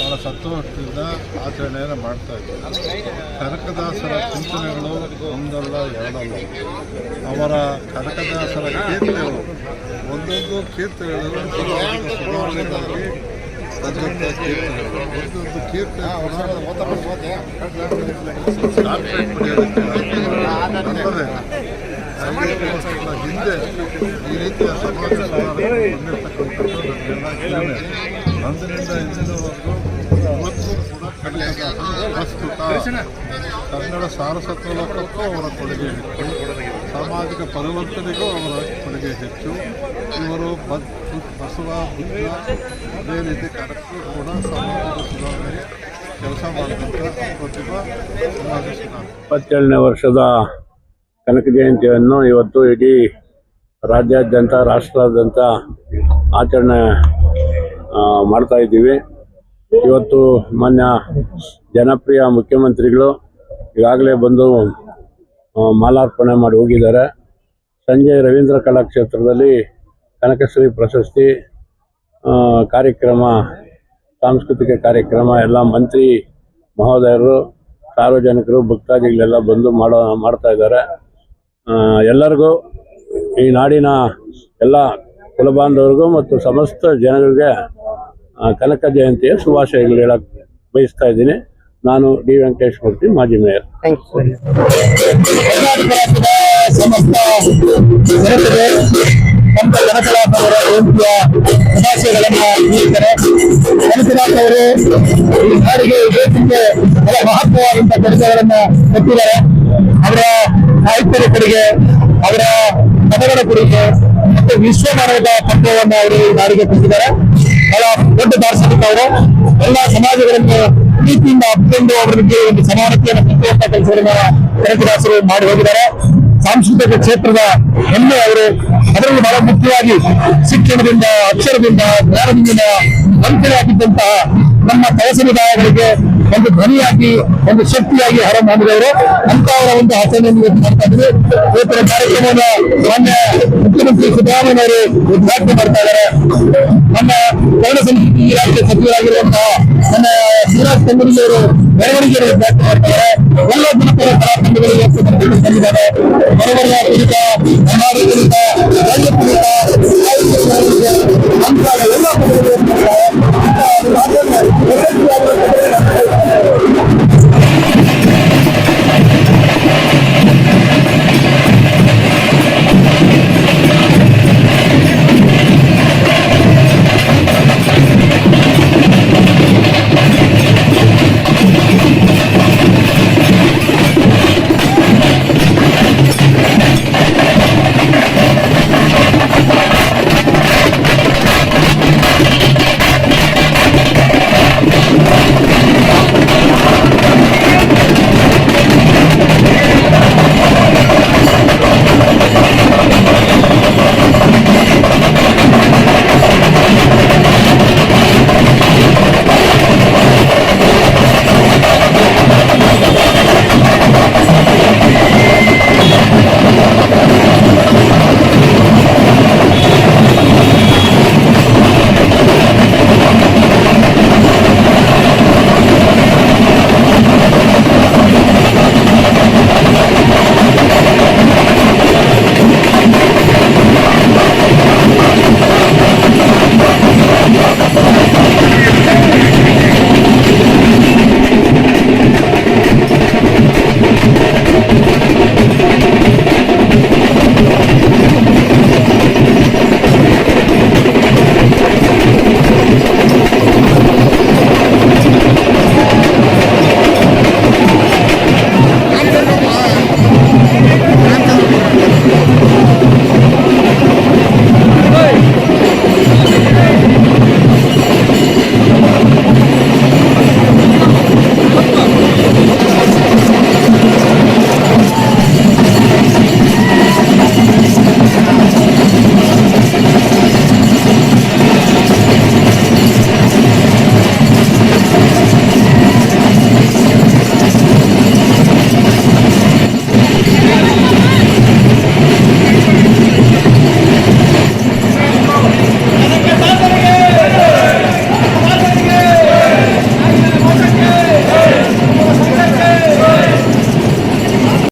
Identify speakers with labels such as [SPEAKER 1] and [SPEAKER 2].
[SPEAKER 1] ಬಹಳ ಸಂತೋಷದಿಂದ ಆಚರಣೆಯನ್ನು ಮಾಡ್ತಾ ಇದ್ದಾರೆ. ಕನಕದಾಸರ ಚಿಂತನೆಗಳು ಒಂದಲ್ಲ ಎರಡಲ್ಲ. ಅವರ ಕನಕದಾಸರ ಕೀರ್ತಿಗಳು ಒಂದೊಂದು ಕೀರ್ತನೆಗಳು ಸಮಾಜದ ಸುಧಾರಣೆಗಾಗಿ ಬಂದಂಥ ಕೀರ್ತನೆಗಳು. ಒಂದೊಂದು ಕೀರ್ತನೆ ಡಾಕ್ಟರೇಟ್ ಪಡೆಯೋದಕ್ಕೆ ಐವತ್ತು ಹಿಂದೆ ಈ ರೀತಿಯ ಸಮಾಜ ಸುಧಾರಣೆ ನಮಗೆಲ್ಲ ಹೆಮ್ಮೆ. ಅಂದಿನಿಂದ ಕೂಡ ಪ್ರಸ್ತುತ ಕನ್ನಡ ಸಾರಸತ್ವ ಲೋಕಕ್ಕೂ ಅವರ ಕೊಡುಗೆ ಹೆಚ್ಚು ಸಾಮಾಜಿಕ ಪರಿವರ್ತನೆಗೂ ಅವರ ಕೊಡುಗೆ ಹೆಚ್ಚು ಇವರು ಬದ್ ಬಸವ, ಬುದ್ಧ ಅದೇ ರೀತಿ ಕನಕೂ ಕೂಡ ಸಮಾಜದ ಸುಧಾರಣೆಗೆ ಕೆಲಸ ಸಮಾಜ
[SPEAKER 2] ಇಪ್ಪತ್ತೇಳನೇ ವರ್ಷದ ಕನಕ ಜಯಂತಿಯನ್ನು ಇವತ್ತು ಇಡೀ ರಾಜ್ಯಾದ್ಯಂತ, ರಾಷ್ಟ್ರಾದ್ಯಂತ ಆಚರಣೆ ಮಾಡ್ತಾ ಇದ್ದೀವಿ. ಇವತ್ತು ಮಾನ್ಯ ಜನಪ್ರಿಯ ಮುಖ್ಯಮಂತ್ರಿಗಳು ಈಗಾಗಲೇ ಬಂದು ಮಾಲಾರ್ಪಣೆ ಮಾಡಿ ಹೋಗಿದ್ದಾರೆ. ಸಂಜೆ ರವೀಂದ್ರ ಕಲಾಕ್ಷೇತ್ರದಲ್ಲಿ ಕನಕಶ್ರೀ ಪ್ರಶಸ್ತಿ ಕಾರ್ಯಕ್ರಮ, ಸಾಂಸ್ಕೃತಿಕ ಕಾರ್ಯಕ್ರಮ, ಎಲ್ಲ ಮಂತ್ರಿ ಮಹೋದಯರು, ಸಾರ್ವಜನಿಕರು, ಭಕ್ತಾದಿಗಳೆಲ್ಲ ಬಂದು ಮಾಡೋ, ಮಾಡ್ತಾ ಇದ್ದಾರೆ. ಎಲ್ಲರಿಗೂ ಈ ನಾಡಿನ ಎಲ್ಲ ಕುಲಬಾಂಧವರಿಗೂ ಮತ್ತು ಸಮಸ್ತ ಜನರಿಗೆ ಕನಕ ಜಯಂತಿಯ ಶುಭಾಶಯಗಳು ಹೇಳಕ್ ಬಯಸ್ತಾ ಇದ್ದೀನಿ. ನಾನು ಡಿ. ವೆಂಕಟೇಶ್ ಮೂರ್ತಿ ಮಾಜಿ ಮೇಯರ್.
[SPEAKER 3] ಸಮಸ್ತ ಜನತೆಗೆ ಸಂತ ಜನಕಲಾಪವರ ಜಯಂತಿಯ ಶುಭಾಶಯಗಳನ್ನ ನೀಡಿದ್ದಾರೆ ಕನಕದಾಸ್ ಅವರು ಈ ನಾಡಿಗೆ ಈ ದೇಶಕ್ಕೆ ಬಹಳ ಮಹತ್ವವಾದಂತಹ ಕೆಲಸಗಳನ್ನ ಕೊಟ್ಟಿದ್ದಾರೆ. ಅವರ ಸಾಹಿತ್ಯದ ಕಡೆಗೆ ಅವರ ಪದಗಳ ಕುರಿತು ಮತ್ತು ವಿಶ್ವಮಾನವದ ಪತ್ರವನ್ನು ಅವರು ನಾಡಿಗೆ ಕೊಟ್ಟಿದ್ದಾರೆ. ಬಹಳ ದೊಡ್ಡ ದಾರ್ಶನಿಕ ಅವರು. ಎಲ್ಲ ಸಮಾಜಗಳನ್ನು ಪ್ರೀತಿಯಿಂದ ಅಪ್ಪಿಕೊಂಡು ಅವರಿಗೆ ಒಂದು ಸಮಾನತೆಯನ್ನು ಕೊಟ್ಟುವಂತ ಕೆಲಸವನ್ನು ಕನಕದಾಸರು ಮಾಡಿ ಹೋಗಿದ್ದಾರೆ. ಸಾಂಸ್ಕೃತಿಕ ಕ್ಷೇತ್ರದ ಹೆಮ್ಮೆ ಅವರು ಅದರಲ್ಲಿ ಬಹಳ ಮುಖ್ಯವಾಗಿ ಶಿಕ್ಷಣದಿಂದ, ಅಕ್ಷರದಿಂದ, ಜ್ಞಾನದಿಂದ ವಂಚನೆಯಾಗಿದ್ದಂತಹ ನಮ್ಮ ತಳ ಸಮುದಾಯಗಳಿಗೆ ಒಂದು ಧ್ವನಿಯಾಗಿ, ಒಂದು ಶಕ್ತಿಯಾಗಿ ಹೊರ ಮಾಡಿದವರು. ಅಂತವರ ಒಂದು ಆಚರಣೆಯನ್ನು ಮಾಡ್ತಾ ಇದ್ದೀವಿ ಇವತ್ತಿನ ಕಾರ್ಯಕ್ರಮವನ್ನು ಮಾನ್ಯ ಮುಖ್ಯಮಂತ್ರಿ ಸಿದ್ದರಾಮಯ್ಯ ಅವರು ಉದ್ಘಾಟನೆ ಮಾಡ್ತಾ ಇದ್ದಾರೆ. ನಮ್ಮ ಕನ್ನಡ ಸಂಸ್ಕೃತಿ ಇಲಾಖೆ ಸಚಿವರಾಗಿರುವಂತಹ ನನ್ನ ಶಿವರಾಜ್ ತಂಗಡಿ ಅವರು ಮೆರವಣಿಗೆಯನ್ನು ಉದ್ಘಾಟನೆ ಮಾಡ್ತಾರೆ ಎಲ್ಲ ಜನಪದ ಕಲಾ ತಂಡಗಳು ಇವತ್ತು ಬಂದು ಬಂದಿದ್ದಾರೆ ಬಡವರ ಕುರಿತ ಸಮಾಜ ಕುರಿತ ರೈತ ಕುರಿತ ಎಲ್ಲ.